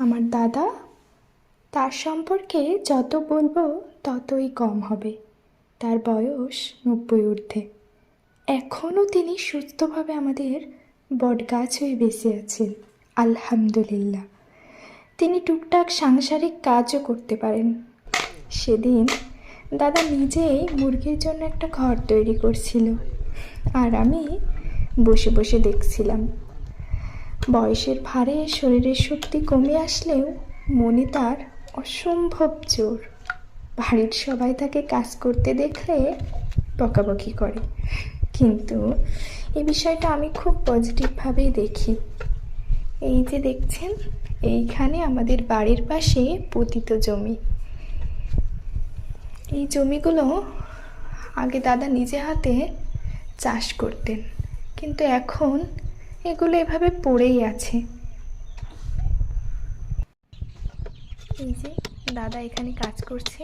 আমার দাদা, তার সম্পর্কে যত বলব ততই কম হবে। তার বয়স নব্বই ঊর্ধ্বে। এখনও তিনি সুস্থভাবে আমাদের বটগাছ হয়ে বেঁচে আছেন। আলহামদুলিল্লাহ। তিনি টুকটাক সাংসারিক কাজও করতে পারেন। সেদিন দাদা নিজেই মুরগির জন্য একটা ঘর তৈরি করছিল। আর আমি বসে বসে দেখছিলাম। বয়সের ভারে শরীরের শক্তি কমে আসলেও মনে তার অসম্ভব জোর। বাড়ির সবাই তাকে কাজ করতে দেখলে বকাবকি করে। কিন্তু এই বিষয়টা আমি খুব পজিটিভভাবেই দেখি। এই যে দেখছেন, এইখানে আমাদের বাড়ির পাশে পতিত জমি। এই জমিগুলো আগে দাদা নিজে হাতে চাষ করতেন। কিন্তু এখন এগুলো এভাবে পড়েই আছে। এই যে দাদা এখানে কাজ করছে।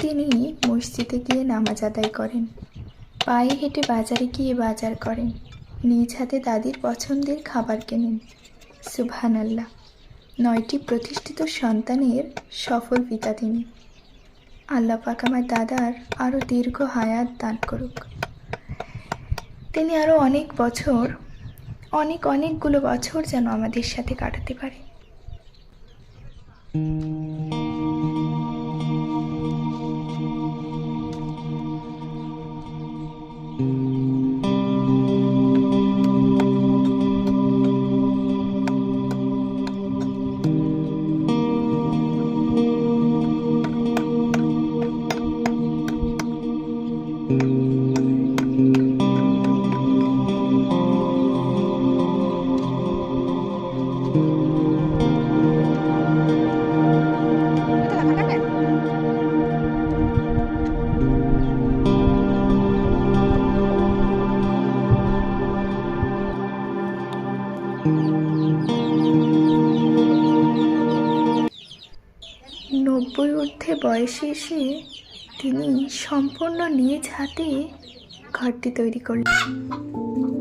তিনি মসজিদে গিয়ে নামাজ আদায় করেন। পায়ে হেঁটে বাজারে গিয়ে বাজার করেন। নিজ হাতে দাদির পছন্দের খাবার কেনেন। সুবহান আল্লাহ নয়টি প্রতিষ্ঠিত সন্তানের সফল পিতা তিনি। আল্লাহ পাক আমার দাদার আরও দীর্ঘ হায়াত দান করুক। তিনি আরও অনেক বছর, অনেক অনেকগুলো বছর যেন আমাদের সাথে কাটাতে পারে। নব্বই ঊর্ধ্বে বয়সে এসে তিনি সম্পূর্ণ নিজ হাতে ঘরটি তৈরি করলেন।